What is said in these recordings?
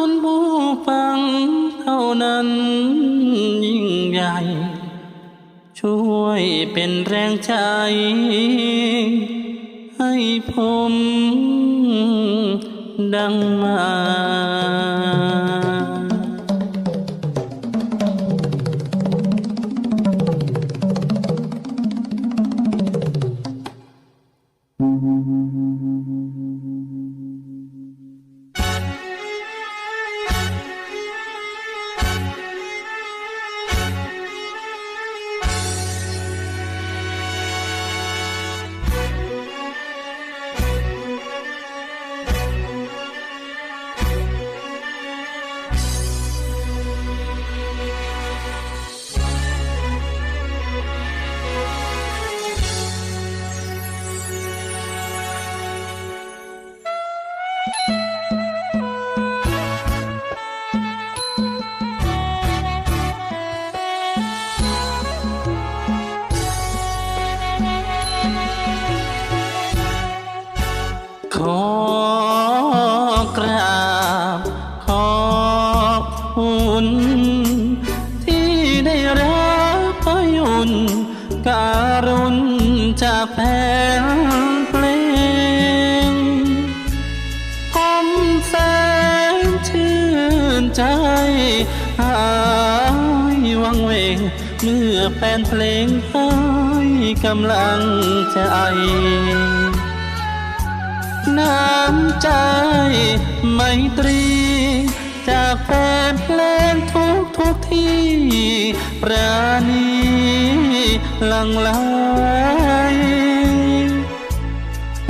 คุณผู้ฟังเท่านั้น ยิ่งใหญ่ ช่วยเป็นแรงใจ ให้ผมดังมา ได้รับพยุนการุณจากแฟนเพลงผมแสนชื่นใจหายวังเวงเมื่อแฟนเพลงให้กำลังใจน้ำใจไมตรี จากแฟนเพลงทุก ปราณีลังไหล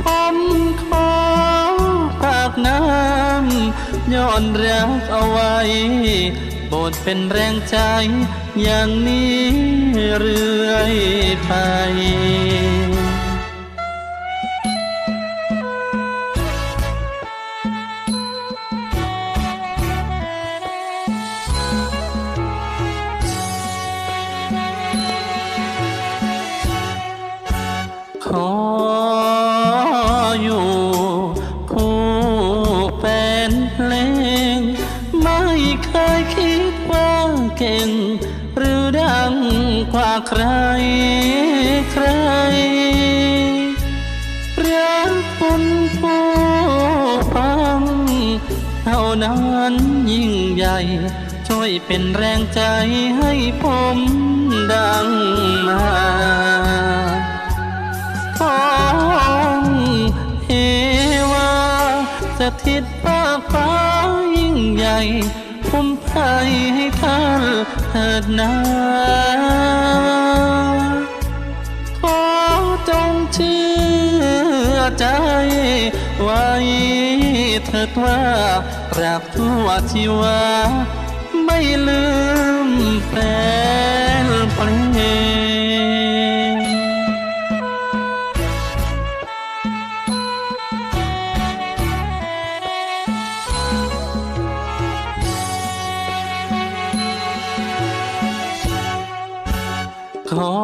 ผมขอฝากน้ำย้อนรักเอาไว้โปรดเป็นแรงใจอย่างนี้เรื่อยไป อยู่ คู่แฟนเพลง ไม่เคยคิดว่าเก่ง หรือดังกว่าใครใครรักคนผู้ฟังเท่านั้นยิ่งใหญ่ช่วยเป็นแรงใจให้ผมดังมาขอ สถิตฟ้าฟ้ายิ่งใหญ่ผมให้ให้ท่านเถิดนาขอจงเชื่อใจไว้เถิดว่าราบชั่วชีวา ไม่ลืมแฟนเพลง ขอ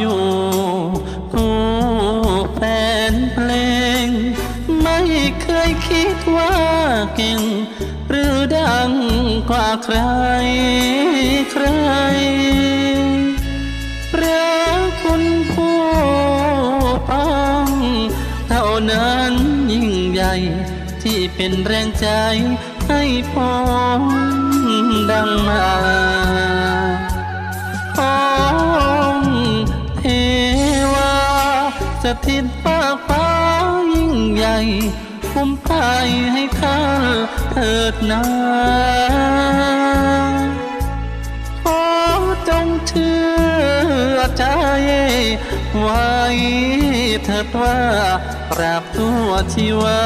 อยู่คู่แฟนเพลง ไม่เคยคิดว่าเก่ง หรือดังกว่าใครใครรักคุณผู้ฟังเท่านั้นยิ่งใหญ่ ที่เป็นแรงใจให้ผมดังมา สถิตฟ้าฟ้ายิ่งใหญ่คุ้มภัยให้ข้าเถิดนาขอจงเชื่อใจไว้เถิดว่าปราบตัวชีวา